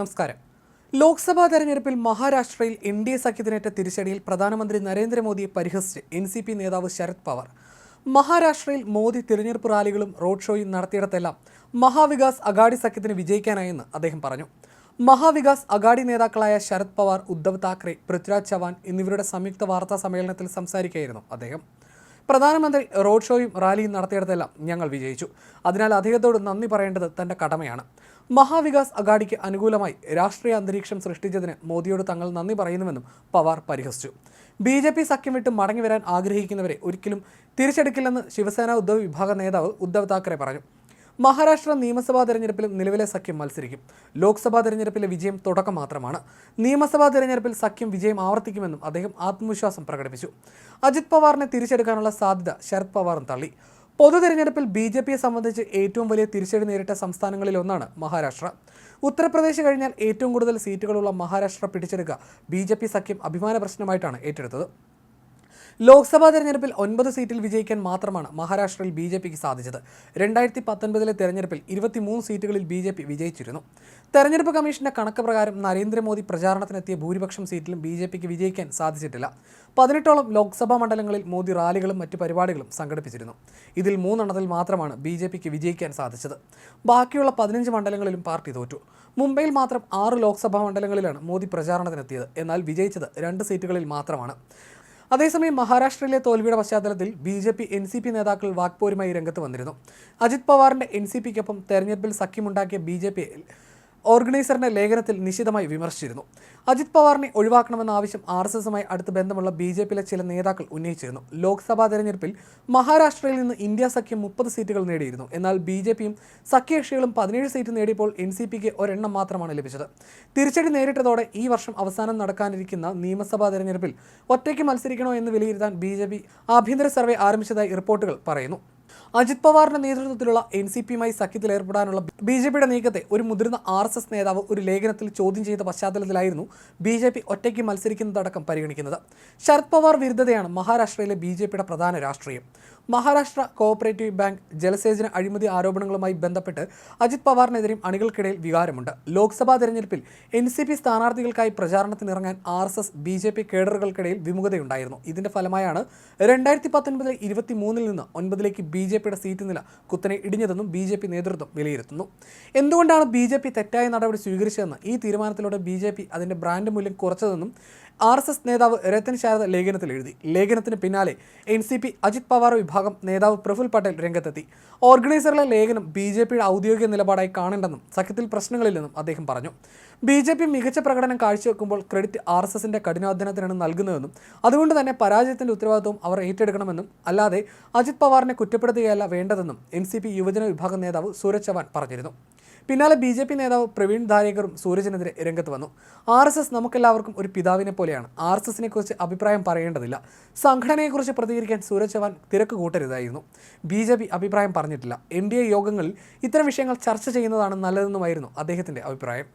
നമസ്കാരം. ലോക്സഭാ തെരഞ്ഞെടുപ്പിൽ മഹാരാഷ്ട്രയിൽ എൻ ഡി എ സഖ്യത്തിനേറ്റ തിരിച്ചടിയിൽ പ്രധാനമന്ത്രി നരേന്ദ്രമോദിയെ പരിഹസിച്ച് എൻ സി പി നേതാവ് ശരത് പവാർ. മഹാരാഷ്ട്രയിൽ മോദി തിരഞ്ഞെടുപ്പ് റാലികളും റോഡ് ഷോയും നടത്തിയിടത്തെല്ലാം മഹാവികാസ് അഗാഡി സഖ്യത്തിന് വിജയിക്കാനായെന്ന് അദ്ദേഹം പറഞ്ഞു. മഹാവികാസ് അഗാഡി നേതാക്കളായ ശരത് പവാർ ഉദ്ധവ് താക്കറെ പൃഥ്വിരാജ് ചവാൻ എന്നിവരുടെ സംയുക്ത വാർത്താ സമ്മേളനത്തിൽ സംസാരിക്കുകയായിരുന്നു അദ്ദേഹം. പ്രധാനമന്ത്രി റോഡ് ഷോയും റാലിയും നടത്തിയിടത്തെല്ലാം ഞങ്ങൾ വിജയിച്ചു. അതിനാൽ അദ്ദേഹത്തോട് നന്ദി പറയേണ്ടത് തന്റെ കടമയാണ്. മഹാവികാസ് അഗാഡിക്ക് അനുകൂലമായി രാഷ്ട്രീയ അന്തരീക്ഷം സൃഷ്ടിച്ചതിന് മോദിയോട് തങ്ങൾ നന്ദി പറയുന്നുവെന്നും പവാർ പരിഹസിച്ചു. ബി ജെ പി സഖ്യം വിട്ട് മടങ്ങി വരാൻ ആഗ്രഹിക്കുന്നവരെ ഒരിക്കലും തിരിച്ചെടുക്കില്ലെന്ന് ശിവസേന ഉദ്ധവ് വിഭാഗ നേതാവ് ഉദ്ധവ് താക്കറെ പറഞ്ഞു. മഹാരാഷ്ട്ര നിയമസഭാ തെരഞ്ഞെടുപ്പിലും നിലവിലെ സഖ്യം മത്സരിക്കും. ലോക്സഭാ തെരഞ്ഞെടുപ്പിലെ വിജയം തുടക്കം മാത്രമാണ്. നിയമസഭാ തെരഞ്ഞെടുപ്പിൽ സഖ്യം വിജയം ആവർത്തിക്കുമെന്നും അദ്ദേഹം ആത്മവിശ്വാസം പ്രകടിപ്പിച്ചു. അജിത് പവാറിനെ തിരിച്ചെടുക്കാനുള്ള സാധ്യത ശരത് പവാറും തള്ളി. പൊതു തെരഞ്ഞെടുപ്പിൽ ബി ജെ പിയെ സംബന്ധിച്ച് ഏറ്റവും വലിയ തിരിച്ചടി നേരിട്ട സംസ്ഥാനങ്ങളിൽ ഒന്നാണ് മഹാരാഷ്ട്ര. ഉത്തർപ്രദേശ് കഴിഞ്ഞാൽ ഏറ്റവും കൂടുതൽ സീറ്റുകളുള്ള മഹാരാഷ്ട്ര പിടിച്ചെടുക്കുക ബി സഖ്യം അഭിമാന പ്രശ്നമായിട്ടാണ് ഏറ്റെടുത്തത്. ലോക്സഭാ തെരഞ്ഞെടുപ്പിൽ ഒൻപത് സീറ്റിൽ വിജയിക്കാൻ മാത്രമാണ് മഹാരാഷ്ട്രയിൽ ബി ജെ പിക്ക് സാധിച്ചത്. രണ്ടായിരത്തി പത്തൊൻപതിലെ തെരഞ്ഞെടുപ്പിൽ ഇരുപത്തിമൂന്ന് സീറ്റുകളിൽ ബി ജെ പി വിജയിച്ചിരുന്നു. തെരഞ്ഞെടുപ്പ് കമ്മീഷന്റെ കണക്ക് പ്രകാരം നരേന്ദ്രമോദി പ്രചാരണത്തിനെത്തിയ ഭൂരിപക്ഷം സീറ്റിലും ബി ജെ പിക്ക് വിജയിക്കാൻ സാധിച്ചിട്ടില്ല. പതിനെട്ടോളം ലോക്സഭാ മണ്ഡലങ്ങളിൽ മോദി റാലികളും മറ്റ് പരിപാടികളും സംഘടിപ്പിച്ചിരുന്നു. ഇതിൽ മൂന്നെണ്ണത്തിൽ മാത്രമാണ് ബി ജെ പിക്ക് വിജയിക്കാൻ സാധിച്ചത്. ബാക്കിയുള്ള പതിനഞ്ച് മണ്ഡലങ്ങളിലും പാർട്ടി തോറ്റു. മുംബൈയിൽ മാത്രം ആറ് ലോക്സഭാ മണ്ഡലങ്ങളിലാണ് മോദി പ്രചാരണത്തിനെത്തിയത്. എന്നാൽ വിജയിച്ചത് രണ്ട് സീറ്റുകളിൽ മാത്രമാണ്. അതേസമയം മഹാരാഷ്ട്രയിലെ തോൽവിയുടെ പശ്ചാത്തലത്തിൽ B J P N C P നേതാക്കൾ വാക്പോരുമായി രംഗത്ത് വന്നിരുന്നു. അജിത് പവാറിന്റെ എൻ സി പിക്കൊപ്പം തെരഞ്ഞെടുപ്പിൽ സഖ്യമുണ്ടാക്കിയ ബി ജെ പി ഓർഗനൈസറിന്റെ ലേഖനത്തിൽ നിശിതമായി വിമർശിച്ചിരുന്നു. അജിത് പവാറിനെ ഒഴിവാക്കണമെന്ന ആവശ്യം ആർ എസ് എസുമായി അടുത്ത് ബന്ധമുള്ള ബി ജെ പിയിലെ ചില നേതാക്കൾ ഉന്നയിച്ചിരുന്നു. ലോക്സഭാ തെരഞ്ഞെടുപ്പിൽ മഹാരാഷ്ട്രയിൽ നിന്ന് ഇന്ത്യ സഖ്യം മുപ്പത് സീറ്റുകൾ നേടിയിരുന്നു. എന്നാൽ ബി ജെ പിയും സഖ്യകക്ഷികളും പതിനേഴ് സീറ്റ് നേടിയപ്പോൾ എൻ സി പിക്ക് ഒരെണ്ണം മാത്രമാണ് ലഭിച്ചത്. തിരിച്ചടി നേരിട്ടതോടെ ഈ വർഷം അവസാനം നടക്കാനിരിക്കുന്ന നിയമസഭാ തെരഞ്ഞെടുപ്പിൽ ഒറ്റയ്ക്ക് മത്സരിക്കണോ എന്ന് വിലയിരുത്താൻ ബി ജെ പി ആഭ്യന്തര സർവേ ആരംഭിച്ചതായി റിപ്പോർട്ടുകൾ പറയുന്നു. അജിത് പവാറിന്റെ നേതൃത്വത്തിലുള്ള എൻ സി പിയുമായി സഖ്യത്തിൽ ഏർപ്പെടാനുള്ള ബി ജെ പിയുടെ നീക്കത്തെ ഒരു മുതിർന്ന ആർ എസ് എസ് നേതാവ് ഒരു ലേഖനത്തിൽ ചോദ്യം ചെയ്ത പശ്ചാത്തലത്തിലായിരുന്നു ബി ജെ പി ഒറ്റയ്ക്ക് മത്സരിക്കുന്നതടക്കം പരിഗണിക്കുന്നത്. ശരത് പവാർ വിരുദ്ധതയാണ് മഹാരാഷ്ട്രയിലെ ബി ജെ പിയുടെ പ്രധാന രാഷ്ട്രീയം. മഹാരാഷ്ട്ര കോഓപ്പറേറ്റീവ് ബാങ്ക് ജലസേചന അഴിമതി ആരോപണങ്ങളുമായി ബന്ധപ്പെട്ട് അജിത് പവാറിനെതിരെയും അണികൾക്കിടയിൽ വികാരമുണ്ട്. ലോക്സഭാ തെരഞ്ഞെടുപ്പിൽ എൻ സി പി സ്ഥാനാർത്ഥികൾക്കായി പ്രചാരണത്തിനിറങ്ങാൻ R S S B J P കേഡറുകൾക്കിടയിൽ വിമുഖതയുണ്ടായിരുന്നു. ഇതിന്റെ ഫലമായാണ് രണ്ടായിരത്തി പത്തൊൻപതിൽ ഇരുപത്തി മൂന്നിൽ നിന്ന് ഒൻപതിലേക്ക് ബി ജെ പിയുടെ സീറ്റ് നില കുത്തനെ ഇടിഞ്ഞതെന്നും ബി ജെ പി നേതൃത്വം വിലയിരുത്തുന്നു. എന്തുകൊണ്ടാണ് ബി ജെ പി തെറ്റായ നടപടി സ്വീകരിച്ചതെന്ന് ഈ തീരുമാനത്തിലൂടെ ബി ജെ പി അതിന്റെ ബ്രാൻഡ് മൂല്യം കുറച്ചതെന്നും ആർ എസ് എസ് നേതാവ് രത്തൻ ശാരദ ലേഖനത്തിൽ എഴുതി. ലേഖനത്തിന് പിന്നാലെ N C P Ajit Pawar വിഭാഗം നേതാവ് പ്രഫുൽ പട്ടേൽ രംഗത്തെത്തി. ഓർഗനൈസറിലെ ലേഖനം ബി ജെ പിയുടെ ഔദ്യോഗിക നിലപാടായി കാണേണ്ടെന്നും സഖ്യത്തിൽ പ്രശ്നങ്ങളില്ലെന്നും അദ്ദേഹം പറഞ്ഞു. ബി ജെ പി മികച്ച പ്രകടനം കാഴ്ചവെക്കുമ്പോൾ ക്രെഡിറ്റ് ആർ എസ് എസിന്റെ കഠിനാധ്വാനത്തിനാണ് നൽകുന്നതെന്നും അതുകൊണ്ട് തന്നെ പരാജയത്തിന്റെ ഉത്തരവാദിത്വം അവർ ഏറ്റെടുക്കണമെന്നും അല്ലാതെ അജിത് പവാറിനെ കുറ്റപ്പെടുത്തുകയല്ല വേണ്ടതെന്നും എൻ സി പി യുവജന വിഭാഗം നേതാവ് സൂരജ് ചവാൻ പറഞ്ഞിരുന്നു. പിന്നാലെ ബി ജെ പി നേതാവ് പ്രവീൺ ധാരേക്കറും സൂരജിനെതിരെ രംഗത്ത് വന്നു. ആർ എസ് എസ് നമുക്കെല്ലാവർക്കും ഒരു പിതാവിനെ പോലെയാണ്. ആർ എസ് എസിനെ കുറിച്ച് അഭിപ്രായം പറയേണ്ടതില്ല. സംഘടനയെക്കുറിച്ച് പ്രതികരിക്കാൻ സൂരജ് ചവാൻ തിരക്ക് കൂട്ടരുതായിരുന്നു. ബി ജെ പി അഭിപ്രായം പറഞ്ഞിട്ടില്ല. എൻ ഡി എ യോഗങ്ങളിൽ ഇത്തരം വിഷയങ്ങൾ ചർച്ച ചെയ്യുന്നതാണ് നല്ലതെന്നുമായിരുന്നു അദ്ദേഹത്തിന്റെ അഭിപ്രായം.